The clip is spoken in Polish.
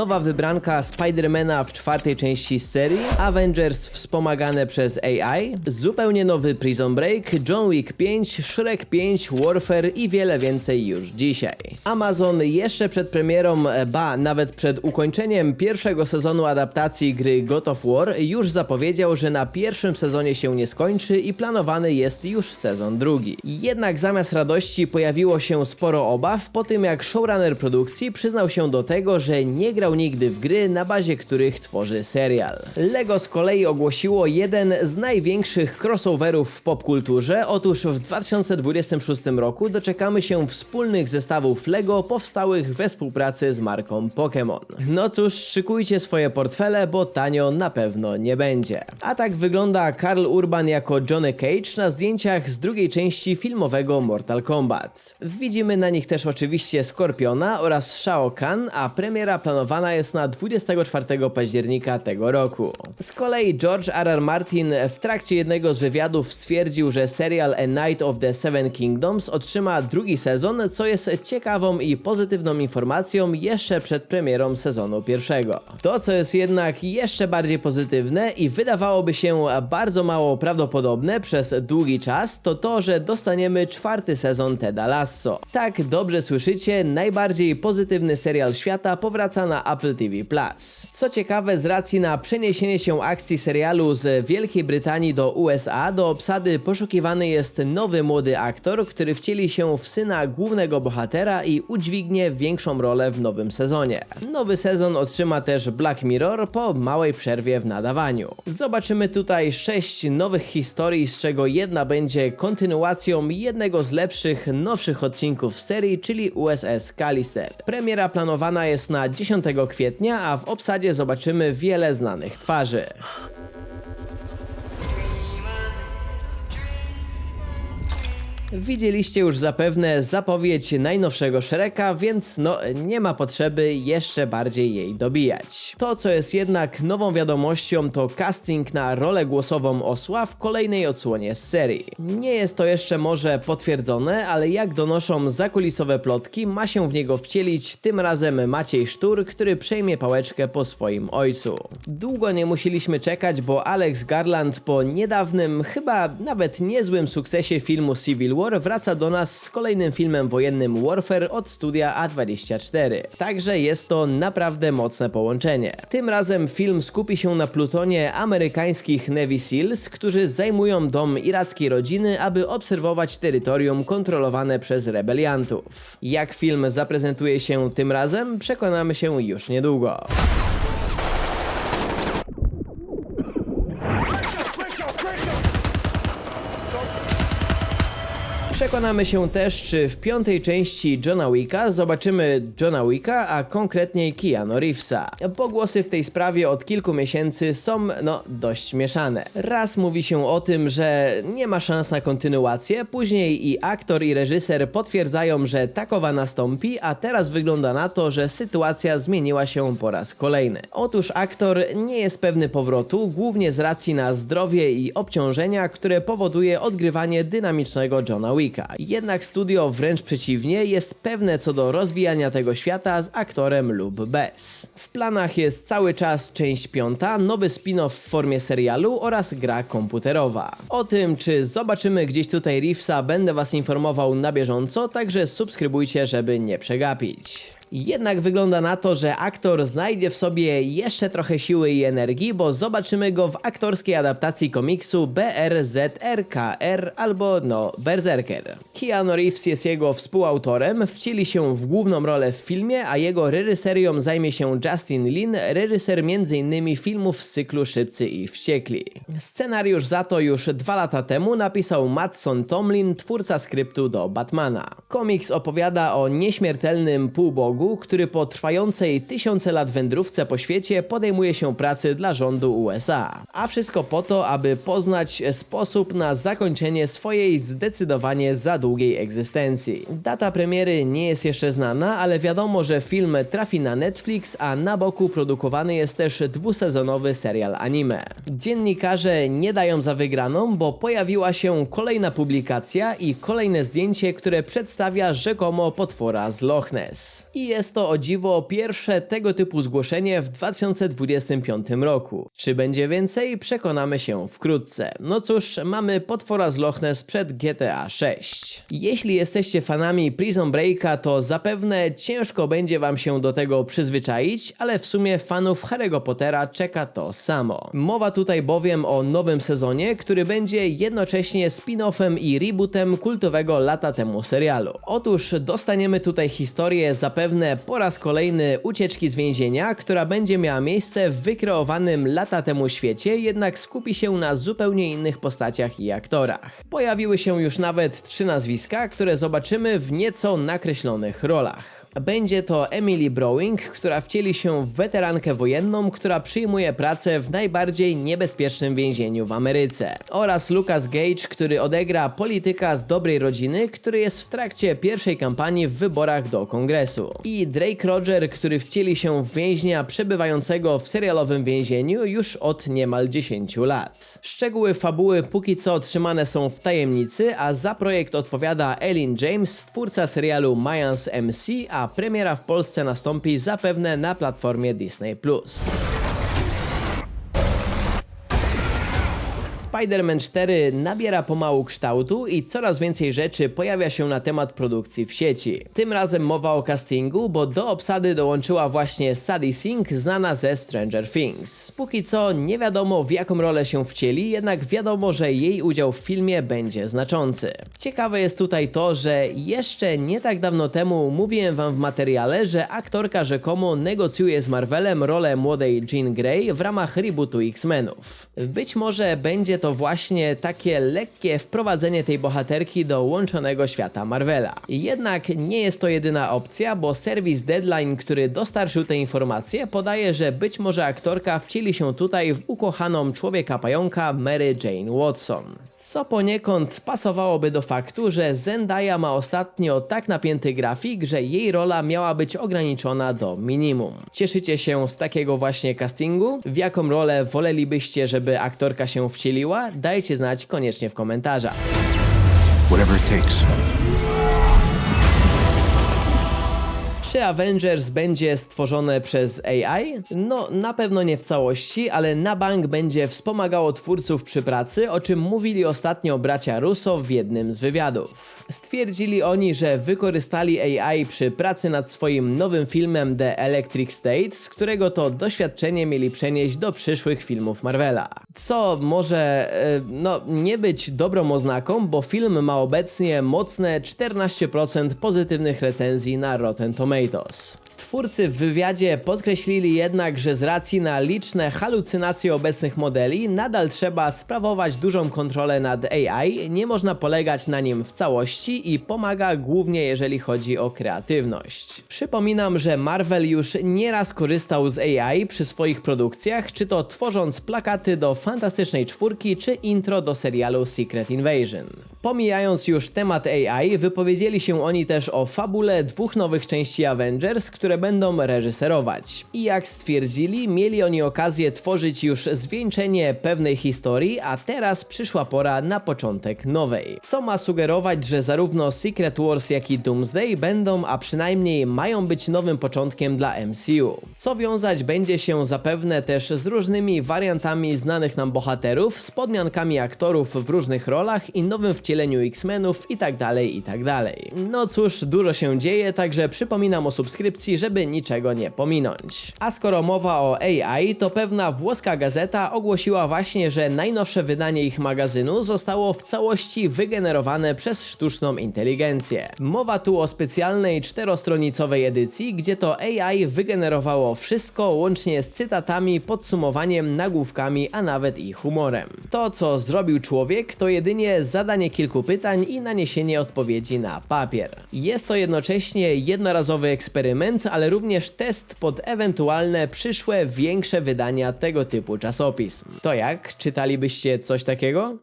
nowa wybranka Spidermana w czwartej części serii, Avengers wspomagane przez AI, zupełnie nowy Prison Break, John Wick 5, Shrek 5, Warfare i wiele więcej już dzisiaj. Amazon jeszcze przed premierą, ba, nawet przed ukończeniem pierwszego sezonu adaptacji gry God of War już zapowiedział, że na pierwszym sezonie się nie skończy i planowany jest już sezon drugi. Jednak zamiast radości pojawiło się sporo obaw po tym jak showrunner produkcji przyznał się do tego, że nie grał nigdy w gry na bazie których tworzy serial. Lego z kolei ogłosiło jeden z największych crossoverów w popkulturze. Otóż w 2026 roku doczekamy się wspólnych zestawów Lego powstałych we współpracy z marką Pokémon. No cóż, szykujcie swoje portfele, bo tanio na pewno nie będzie. A tak wygląda Karl Urban jako Johnny Cage na zdjęciach z drugiej części filmowego Mortal Kombat. Widzimy na nich też oczywiście Skorpiona oraz Shao Kahn, a premiera planowana jest na 24 października tego roku. Z kolei George R. R. Martin w trakcie jednego z wywiadów stwierdził, że serial A Night of the Seven Kingdoms otrzyma drugi sezon, co jest ciekawą i pozytywną informacją jeszcze przed premierą sezonu pierwszego. To, co jest jednak jeszcze bardziej pozytywne i wydawałoby się bardzo mało prawdopodobne przez długi czas, to to, że dostaniemy czwarty sezon Teda Lasso. Tak, dobrze słyszycie, najbardziej pozytywny serial świata powraca na Apple TV+. Co ciekawe, z racji na przeniesienie się akcji serialu z Wielkiej Brytanii do USA, do obsady poszukiwany jest nowy młody aktor, który wcieli się w syna głównego bohatera i udźwignie większą rolę w nowym sezonie. Nowy sezon otrzyma też Black Mirror po małej przerwie w nadawaniu. Zobaczymy tutaj sześć nowych historii, z czego jedna będzie kontynuacją jednego z lepszych, nowszych odcinków serii, czyli USS Callister. Premiera planowana jest na 10 kwietnia, a w obsadzie zobaczymy wiele znanych twarzy. Widzieliście już zapewne zapowiedź najnowszego Shreka, więc no nie ma potrzeby jeszcze bardziej jej dobijać. To co jest jednak nową wiadomością to casting na rolę głosową osła w kolejnej odsłonie serii. Nie jest to jeszcze może potwierdzone, ale jak donoszą zakulisowe plotki, ma się w niego wcielić tym razem Maciej Sztur, który przejmie pałeczkę po swoim ojcu. Długo nie musieliśmy czekać, bo Alex Garland po niedawnym, chyba nawet niezłym sukcesie filmu Civil War wraca do nas z kolejnym filmem wojennym Warfare od studia A24. Także jest to naprawdę mocne połączenie. Tym razem film skupi się na plutonie amerykańskich Navy SEALs, którzy zajmują dom irackiej rodziny, aby obserwować terytorium kontrolowane przez rebeliantów. Jak film zaprezentuje się tym razem, przekonamy się już niedługo. Przekonamy się też, czy w piątej części Johna Wicka zobaczymy Johna Wicka, a konkretniej Keanu Reevesa. Pogłosy w tej sprawie od kilku miesięcy są, no, dość mieszane. Raz mówi się o tym, że nie ma szans na kontynuację, później i aktor i reżyser potwierdzają, że takowa nastąpi, a teraz wygląda na to, że sytuacja zmieniła się po raz kolejny. Otóż aktor nie jest pewny powrotu, głównie z racji na zdrowie i obciążenia, które powoduje odgrywanie dynamicznego Johna Wicka. Jednak studio wręcz przeciwnie jest pewne co do rozwijania tego świata z aktorem lub bez. W planach jest cały czas część piąta, nowy spin-off w formie serialu oraz gra komputerowa. O tym, czy zobaczymy gdzieś tutaj Reevesa, będę was informował na bieżąco, także subskrybujcie, żeby nie przegapić. Jednak wygląda na to, że aktor znajdzie w sobie jeszcze trochę siły i energii, bo zobaczymy go w aktorskiej adaptacji komiksu BRZRKR albo no Berserker. Keanu Reeves jest jego współautorem, wcieli się w główną rolę w filmie, a jego reżyserią zajmie się Justin Lin, reżyser m.in. filmów z cyklu Szybcy i Wściekli. Scenariusz za to już dwa lata temu napisał Mattson Tomlin, twórca skryptu do Batmana. Komiks opowiada o nieśmiertelnym półbogu, który po trwającej tysiące lat wędrówce po świecie podejmuje się pracy dla rządu USA. A wszystko po to, aby poznać sposób na zakończenie swojej zdecydowanie za długiej egzystencji. Data premiery nie jest jeszcze znana, ale wiadomo, że film trafi na Netflix, a na boku produkowany jest też dwusezonowy serial anime. Dziennikarze nie dają za wygraną, bo pojawiła się kolejna publikacja i kolejne zdjęcie, które przedstawia rzekomo potwora z Loch Ness. I jest to o dziwo pierwsze tego typu zgłoszenie w 2025 roku. Czy będzie więcej? Przekonamy się wkrótce. No cóż, mamy potwora z Loch Ness przed GTA 6. Jeśli jesteście fanami Prison Breaka, to zapewne ciężko będzie wam się do tego przyzwyczaić, ale w sumie fanów Harry'ego Pottera czeka to samo. Mowa tutaj bowiem o nowym sezonie, który będzie jednocześnie spin-offem i rebootem kultowego lata temu serialu. Otóż dostaniemy tutaj historię zapewne po raz kolejny ucieczki z więzienia, która będzie miała miejsce w wykreowanym lata temu świecie, jednak skupi się na zupełnie innych postaciach i aktorach. Pojawiły się już nawet trzy nazwiska, które zobaczymy w nieco nakreślonych rolach. Będzie to Emily Browning, która wcieli się w weterankę wojenną, która przyjmuje pracę w najbardziej niebezpiecznym więzieniu w Ameryce. Oraz Lucas Gage, który odegra polityka z dobrej rodziny, który jest w trakcie pierwszej kampanii w wyborach do kongresu. I Drake Roger, który wcieli się w więźnia przebywającego w serialowym więzieniu już od niemal 10 lat. Szczegóły fabuły póki co trzymane są w tajemnicy, a za projekt odpowiada Ellen James, twórca serialu Mayans MC, a premiera w Polsce nastąpi zapewne na platformie Disney+. Spider-Man 4 nabiera pomału kształtu i coraz więcej rzeczy pojawia się na temat produkcji w sieci. Tym razem mowa o castingu, bo do obsady dołączyła właśnie Sadie Sink, znana ze Stranger Things. Póki co nie wiadomo w jaką rolę się wcieli, jednak wiadomo, że jej udział w filmie będzie znaczący. Ciekawe jest tutaj to, że jeszcze nie tak dawno temu mówiłem wam w materiale, że aktorka rzekomo negocjuje z Marvelem rolę młodej Jean Grey w ramach rebootu X-Menów. Być może będzie to właśnie takie lekkie wprowadzenie tej bohaterki do łączonego świata Marvela. Jednak nie jest to jedyna opcja, bo serwis Deadline, który dostarczył te informacje, podaje, że być może aktorka wcieli się tutaj w ukochaną człowieka pająka Mary Jane Watson. Co poniekąd pasowałoby do faktu, że Zendaya ma ostatnio tak napięty grafik, że jej rola miała być ograniczona do minimum. Cieszycie się z takiego właśnie castingu? W jaką rolę wolelibyście, żeby aktorka się wcieliła? Dajcie znać koniecznie w komentarzach. Whatever it takes. Czy Avengers będzie stworzone przez AI? No, na pewno nie w całości, ale na bank będzie wspomagało twórców przy pracy, o czym mówili ostatnio bracia Russo w jednym z wywiadów. Stwierdzili oni, że wykorzystali AI przy pracy nad swoim nowym filmem The Electric State, z którego to doświadczenie mieli przenieść do przyszłych filmów Marvela. Co może, e, no, nie być dobrą oznaką, bo film ma obecnie mocne 14% pozytywnych recenzji na Rotten Tomatoes. Twórcy w wywiadzie podkreślili jednak, że z racji na liczne halucynacje obecnych modeli, nadal trzeba sprawować dużą kontrolę nad AI, nie można polegać na nim w całości i pomaga głównie jeżeli chodzi o kreatywność. Przypominam, że Marvel już nieraz korzystał z AI przy swoich produkcjach, czy to tworząc plakaty do Fantastycznej Czwórki, czy intro do serialu Secret Invasion. Pomijając już temat AI, wypowiedzieli się oni też o fabule dwóch nowych części Avengers, które będą reżyserować. I jak stwierdzili, mieli oni okazję tworzyć już zwieńczenie pewnej historii, a teraz przyszła pora na początek nowej. Co ma sugerować, że zarówno Secret Wars, jak i Doomsday będą, a przynajmniej mają być nowym początkiem dla MCU. Co wiązać będzie się zapewne też z różnymi wariantami znanych nam bohaterów, z podmiankami aktorów w różnych rolach i nowym wcieleniu X-Menów itd. itd. No cóż, dużo się dzieje, także przypominam o subskrypcji, żeby niczego nie pominąć. A skoro mowa o AI, to pewna włoska gazeta ogłosiła właśnie, że najnowsze wydanie ich magazynu zostało w całości wygenerowane przez sztuczną inteligencję. Mowa tu o specjalnej czterostronicowej edycji, gdzie to AI wygenerowało wszystko łącznie z cytatami, podsumowaniem, nagłówkami, a nawet i humorem. To, co zrobił człowiek, to jedynie zadanie kilku pytań i naniesienie odpowiedzi na papier. Jest to jednocześnie jednorazowy eksperyment, ale również test pod ewentualne przyszłe większe wydania tego typu czasopism. To jak? Czytalibyście coś takiego?